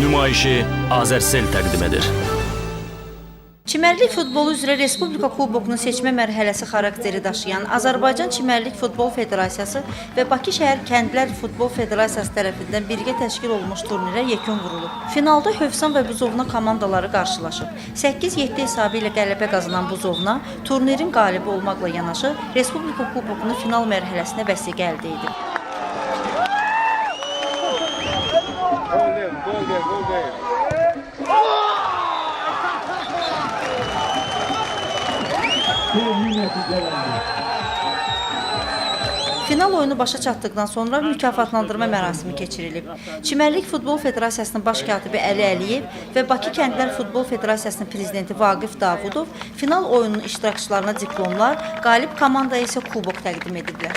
nümayişi Azərsel təqdim edir. Çimərlik futbolu üzrə Respublika Kubokunun seçmə mərhələsi xarakteri daşıyan Azərbaycan Çimərlik Futbol Federasiyası və Bakı şəhər Kəndlər Futbol Federasiyası tərəfindən birgə təşkil olunmuş turnirə yekun vurulub. Finalda Hövsan və Buzovna komandaları qarşılaşıb. 8-7 hesabı ilə qələbə qazanan Buzovna turnirin qalibi olmaqla yanaşı Respublika Kubokunun final mərhələsinə vəsiqə əldə edib. Gol değil, gol değil. Final oyunu başa çatdıqdan sonra mükafatlandırma mərasimi keçirilib. Çimərlik Futbol Federasiyasının baş katibi Əli Əliyev və Bakı Kəndlər Futbol Federasiyasının prezidenti Vaqif Davudov final oyununun iştirakçılarına diplomlar, qalib komandaya isə kubok təqdim ediblər.